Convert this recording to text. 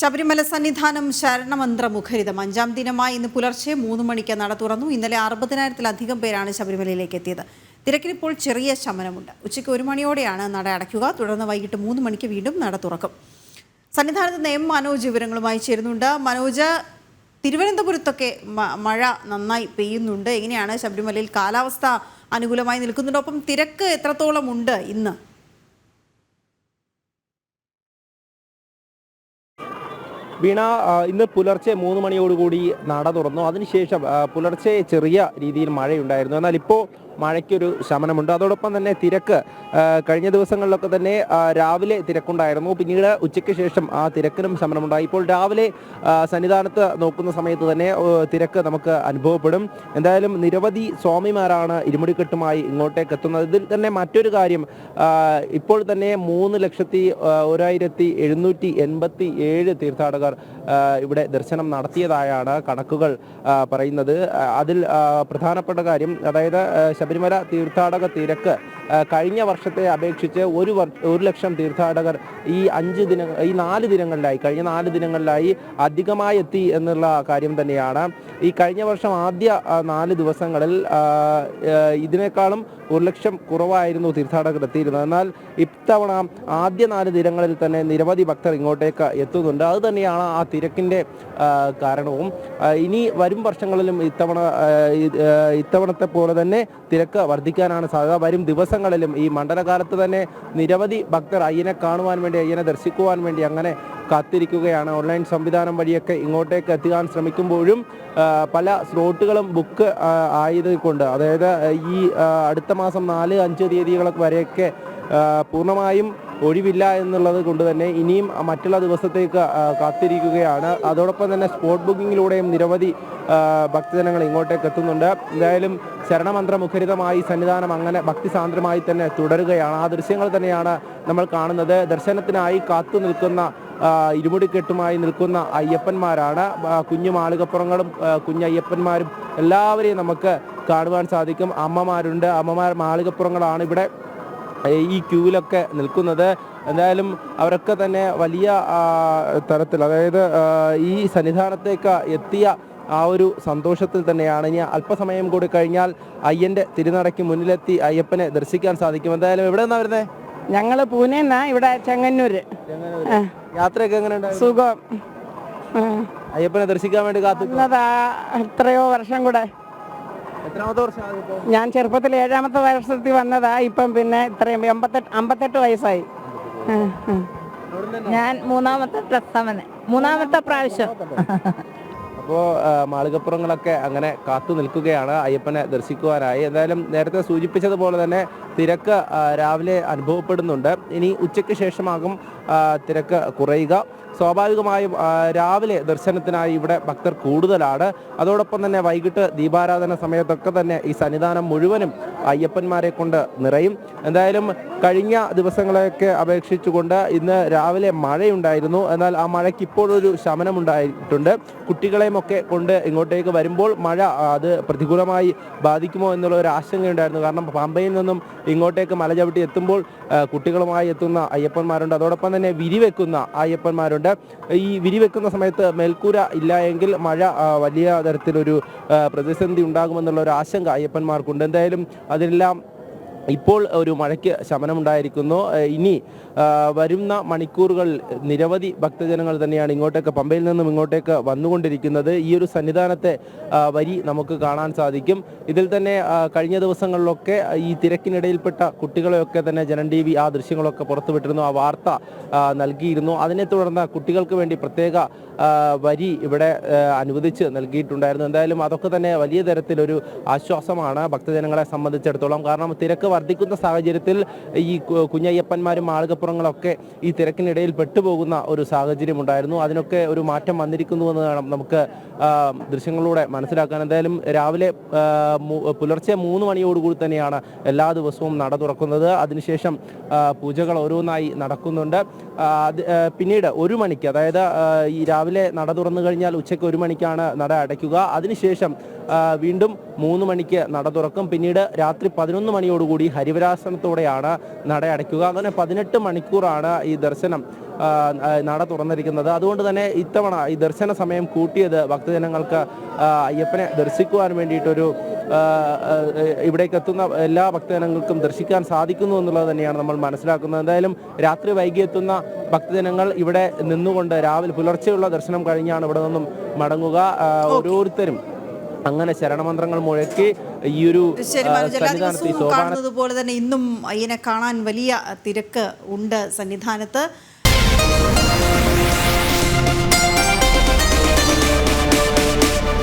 ശബരിമല സന്നിധാനം ശരണമന്ത്ര മുഖരിതം. അഞ്ചാം ദിനമായി ഇന്ന് പുലർച്ചെ മൂന്ന് മണിക്ക് നട തുറന്നു. ഇന്നലെ അറുപതിനായിരത്തിലധികം പേരാണ് ശബരിമലയിലേക്ക് എത്തിയത്. തിരക്കിനിപ്പോൾ ചെറിയ ശമനമുണ്ട്. ഉച്ചയ്ക്ക് ഒരു മണിയോടെയാണ് നട അടയ്ക്കുക. തുടർന്ന് വൈകിട്ട് മൂന്ന് മണിക്ക് വീണ്ടും നട തുറക്കും. സന്നിധാനത്ത് നിന്ന് മനോജ് വിവരങ്ങളുമായി ചേരുന്നുണ്ട്. മനോജ് തിരുവനന്തപുരത്തൊക്കെ മഴ നന്നായി പെയ്യുന്നുണ്ട്. എങ്ങനെയാണ് ശബരിമലയിൽ കാലാവസ്ഥ അനുകൂലമായി നിൽക്കുന്നുണ്ട്? ഒപ്പം തിരക്ക് എത്രത്തോളം ഉണ്ട് ഇന്ന്? വീണ ഇന്ന് പുലർച്ചെ മൂന്ന് മണിയോടുകൂടി നട തുറന്നു. അതിനുശേഷം പുലർച്ചെ ചെറിയ രീതിയിൽ മഴയുണ്ടായിരുന്നു. എന്നാൽ ഇപ്പോൾ മഴയ്ക്കൊരു ശമനമുണ്ട്. അതോടൊപ്പം തന്നെ തിരക്ക് കഴിഞ്ഞ ദിവസങ്ങളിലൊക്കെ തന്നെ രാവിലെ തിരക്കുണ്ടായിരുന്നു. പിന്നീട് ഉച്ചയ്ക്ക് ശേഷം ആ തിരക്കിനും ശമനമുണ്ടായി. ഇപ്പോൾ രാവിലെ സന്നിധാനത്ത് നോക്കുന്ന സമയത്ത് തന്നെ തിരക്ക് നമുക്ക് അനുഭവപ്പെടും. എന്തായാലും നിരവധി സ്വാമിമാരാണ് ഇരുമുടിക്കെട്ടുമായി ഇങ്ങോട്ടേക്ക് എത്തുന്നത്. ഇതിൽ തന്നെ മറ്റൊരു കാര്യം ഇപ്പോൾ തന്നെ മൂന്ന് ലക്ഷത്തി ഒരായിരത്തി എഴുന്നൂറ്റി എൺപത്തി ഏഴ് തീർത്ഥാടകർ ഇവിടെ ദർശനം നടത്തിയതായാണ് കണക്കുകൾ പറയുന്നത്. അതിൽ പ്രധാനപ്പെട്ട കാര്യം അതായത് ശബരിമല തീർത്ഥാടക തിരക്ക് കഴിഞ്ഞ വർഷത്തെ അപേക്ഷിച്ച് ഒരു ഒരു ലക്ഷം തീർത്ഥാടകർ ഈ അഞ്ച് ദിന ഈ നാല് ദിനങ്ങളിലായി കഴിഞ്ഞ നാല് ദിനങ്ങളിലായി അധികമായി എത്തി എന്നുള്ള കാര്യം തന്നെയാണ്. ഈ കഴിഞ്ഞ വർഷം ആദ്യ നാല് ദിവസങ്ങളിൽ ഇതിനേക്കാളും ഒരു ലക്ഷം കുറവായിരുന്നു തീർത്ഥാടകർ എത്തിയിരുന്നത്. എന്നാൽ ഇത്തവണ ആദ്യ നാല് ദിനങ്ങളിൽ തന്നെ നിരവധി ഭക്തർ ഇങ്ങോട്ടേക്ക് എത്തുന്നുണ്ട്. അത് തന്നെയാണ് ആ തിരക്കിന്റെ കാരണവും. ഇനി വരും വർഷങ്ങളിലും ഇത്തവണ ഇത്തവണത്തെ പോലെ തന്നെ തിരക്ക് വർദ്ധിക്കാനാണ് സാധ്യത. വരും ദിവസങ്ങളിലും ഈ മണ്ഡലകാലത്ത് തന്നെ നിരവധി ഭക്തർ അയ്യനെ കാണുവാൻ വേണ്ടി അയ്യനെ ദർശിക്കുവാൻ വേണ്ടി അങ്ങനെ കാത്തിരിക്കുകയാണ്. ഓൺലൈൻ സംവിധാനം വഴിയൊക്കെ ഇങ്ങോട്ടേക്ക് എത്തിക്കാൻ ശ്രമിക്കുമ്പോഴും പല സ്ലോട്ടുകളും ബുക്ക് ആ, ആയത് കൊണ്ട് അതായത് ഈ അടുത്ത മാസം നാല് അഞ്ച് തീയതികളൊക്കെ വരെയൊക്കെ പൂർണമായും ഒഴിവില്ല എന്നുള്ളത് കൊണ്ട് തന്നെ ഇനിയും മറ്റുള്ള ദിവസത്തേക്ക് കാത്തിരിക്കുകയാണ്. അതോടൊപ്പം തന്നെ സ്പോട്ട് ബുക്കിങ്ങിലൂടെയും നിരവധി ഭക്തജനങ്ങൾ ഇങ്ങോട്ടേക്ക് എത്തുന്നുണ്ട്. എന്തായാലും ശരണമന്ത്ര മുഖരിതമായി സന്നിധാനം അങ്ങനെ ഭക്തിസാന്ദ്രമായി തന്നെ തുടരുകയാണ്. ആ ദൃശ്യങ്ങൾ തന്നെയാണ് നമ്മൾ കാണുന്നത്. ദർശനത്തിനായി കാത്തു നിൽക്കുന്ന ഇരുമുടിക്കെട്ടുമായി നിൽക്കുന്ന അയ്യപ്പന്മാരാണ്. കുഞ്ഞു മാളികപ്പുറങ്ങളും കുഞ്ഞു കുഞ്ഞയ്യപ്പന്മാരും എല്ലാവരെയും നമുക്ക് കാണുവാൻ സാധിക്കും. അമ്മമാരുണ്ട്. അമ്മമാർ മാളികപ്പുറങ്ങളാണ് ഇവിടെ ഈ ക്യൂവിലൊക്കെ നിൽക്കുന്നത്. എന്തായാലും അവരൊക്കെ തന്നെ വലിയ തരത്തിൽ അതായത് ഈ സന്നിധാനത്തേക്ക് എത്തിയ ആ ഒരു സന്തോഷത്തിൽ തന്നെയാണ്. ഇനി അല്പസമയം കൂടി കഴിഞ്ഞാൽ അയ്യന്റെ തിരുനടയ്ക്ക് മുന്നിലെത്തി അയ്യപ്പനെ ദർശിക്കാൻ സാധിക്കും. എന്തായാലും എവിടെ നിന്നാ വരുന്നത് ഞങ്ങൾ പൂനെന്നാ ഇവിടെ ചെങ്ങന്നൂര്. യാത്രയൊക്കെ സുഖം. അയ്യപ്പനെ ദർശിക്കാൻ വേണ്ടി കാത്തു. എത്രയോ വർഷം കൂടെ ഞാൻ ചെറുപ്പത്തിൽ ഏഴാമത്തെ വർഷത്തിൽ വന്നതാ ഇപ്പം പിന്നെ ഇത്രയും എൺപത്തെട്ട് അമ്പത്തെട്ട് വയസ്സായി. ഞാൻ മൂന്നാമത്തെ പ്രസ്തവന മൂന്നാമത്തെ പ്രാവശ്യം. അപ്പോൾ മാളികപ്പുറങ്ങളൊക്കെ അങ്ങനെ കാത്തു നിൽക്കുകയാണ്. അയ്യപ്പനെ ദർശിക്കുവാനായി. എന്തായാലും നേരത്തെ സൂചിപ്പിച്ചതുപോലെ തന്നെ തിരക്ക് രാവിലെ അനുഭവപ്പെടുന്നുണ്ട്. ഇനി ഉച്ചയ്ക്ക് ശേഷമാകും തിരക്ക് കുറയുക. സ്വാഭാവികമായും രാവിലെ ദർശനത്തിനായി ഇവിടെ ഭക്തർ കൂടുതലാണ്. അതോടൊപ്പം തന്നെ വൈകിട്ട് ദീപാരാധന സമയത്തൊക്കെ തന്നെ ഈ സന്നിധാനം മുഴുവനും അയ്യപ്പന്മാരെ കൊണ്ട് നിറയും. എന്തായാലും കഴിഞ്ഞ ദിവസങ്ങളെയൊക്കെ അപേക്ഷിച്ചുകൊണ്ട് ഇന്ന് രാവിലെ മഴയുണ്ടായിരുന്നു. എന്നാൽ ആ മഴയ്ക്ക് ഇപ്പോഴൊരു ശമനമുണ്ടായിട്ടുണ്ട്. കുട്ടികളെയും ഒക്കെ കൊണ്ട് ഇങ്ങോട്ടേക്ക് വരുമ്പോൾ മഴ അത് പ്രതികൂലമായി ബാധിക്കുമോ എന്നുള്ള ഒരു ആശങ്കയുണ്ടായിരുന്നു. കാരണം പമ്പയിൽ നിന്നും ഇങ്ങോട്ടേക്ക് മല ചവിട്ടി എത്തുമ്പോൾ കുട്ടികളുമായി എത്തുന്ന അയ്യപ്പന്മാരുണ്ട്. അതോടൊപ്പം തന്നെ വിരിവെക്കുന്ന അയ്യപ്പന്മാരുണ്ട്. ഈ വിരിവെക്കുന്ന സമയത്ത് മേൽക്കൂര ഇല്ല എങ്കിൽ മഴ വലിയ തരത്തിലൊരു പ്രതിസന്ധി ഉണ്ടാകുമെന്നുള്ള ഒരു ആശങ്ക അയ്യപ്പന്മാർക്കുണ്ട്. എന്തായാലും അതിനെല്ലാം ഇപ്പോൾ ഒരു മഴയ്ക്ക് ശമനമുണ്ടായിരിക്കുന്നു. ഇനി വരുന്ന മണിക്കൂറുകൾ നിരവധി ഭക്തജനങ്ങൾ തന്നെയാണ് ഇങ്ങോട്ടേക്ക് പമ്പയിൽ നിന്നും ഇങ്ങോട്ടേക്ക് വന്നുകൊണ്ടിരിക്കുന്നത്. ഈ ഒരു സന്നിധാനത്തെ വരി നമുക്ക് കാണാൻ സാധിക്കും. ഇതിൽ തന്നെ കഴിഞ്ഞ ദിവസങ്ങളിലൊക്കെ ഈ തിരക്കിനിടയിൽപ്പെട്ട കുട്ടികളെയൊക്കെ തന്നെ ജനൻ ടി വി ആ ദൃശ്യങ്ങളൊക്കെ പുറത്തുവിട്ടിരുന്നു ആ വാർത്ത നൽകിയിരുന്നു. അതിനെ തുടർന്ന് കുട്ടികൾക്ക് വേണ്ടി പ്രത്യേക വരി ഇവിടെ അനുവദിച്ച് നൽകിയിട്ടുണ്ടായിരുന്നു. എന്തായാലും അതൊക്കെ തന്നെ വലിയ തരത്തിലൊരു ആശ്വാസമാണ് ഭക്തജനങ്ങളെ സംബന്ധിച്ചിടത്തോളം. കാരണം തിരക്ക് വർദ്ധിക്കുന്ന സാഹചര്യത്തിൽ ഈ കുഞ്ഞയ്യപ്പന്മാരും മാളികപ്പുറങ്ങളൊക്കെ ഈ തിരക്കിനിടയിൽ പെട്ടുപോകുന്ന ഒരു സാഹചര്യം ഉണ്ടായിരുന്നു. അതിനൊക്കെ ഒരു മാറ്റം വന്നിരിക്കുന്നു എന്ന് നമുക്ക് ദൃശ്യങ്ങളിലൂടെ മനസ്സിലാക്കാൻ. എന്തായാലും രാവിലെ പുലർച്ചെ മൂന്ന് മണിയോടുകൂടി തന്നെയാണ് എല്ലാ ദിവസവും നട തുറക്കുന്നത്. അതിനുശേഷം പൂജകൾ ഓരോന്നായി നടക്കുന്നുണ്ട്. പിന്നീട് ഒരു മണിക്ക് അതായത് ഈ രാവിലെ നട തുറന്നു കഴിഞ്ഞാൽ ഉച്ചയ്ക്ക് ഒരു മണിക്കാണ് നട അടയ്ക്കുക. അതിനുശേഷം വീണ്ടും മൂന്ന് മണിക്ക് നട തുറക്കും. പിന്നീട് രാത്രി പതിനൊന്ന് മണിയോടുകൂടി ഹരിവരാസനത്തോടെയാണ് നട അടയ്ക്കുക. അങ്ങനെ പതിനെട്ട് മണിക്കൂറാണ് ഈ ദർശനം നട തുറന്നിരിക്കുന്നത്. അതുകൊണ്ട് തന്നെ ഇത്തവണ ഈ ദർശന സമയം കൂട്ടിയത് ഭക്തജനങ്ങൾക്ക് അയ്യപ്പനെ ദർശിക്കുവാൻ വേണ്ടിയിട്ടൊരു ഇവിടേക്ക് എത്തുന്ന എല്ലാ ഭക്തജനങ്ങൾക്കും ദർശിക്കാൻ സാധിക്കുന്നു എന്നുള്ളത് തന്നെയാണ് നമ്മൾ മനസ്സിലാക്കുന്നത്. എന്തായാലും രാത്രി വൈകി എത്തുന്ന ഭക്തജനങ്ങൾ ഇവിടെ നിന്നുകൊണ്ട് രാവിലെ പുലർച്ചെയുള്ള ദർശനം കഴിഞ്ഞാണ് ഇവിടെ നിന്നും മടങ്ങുക. ഓരോരുത്തരും അങ്ങനെ ശരണമന്ത്രങ്ങൾ മുഴക്കി ഈ ഒരു പോലെ തന്നെ ഇന്നും അയ്യനെ കാണാൻ വലിയ തിരക്ക് ഉണ്ട് സന്നിധാനത്ത്.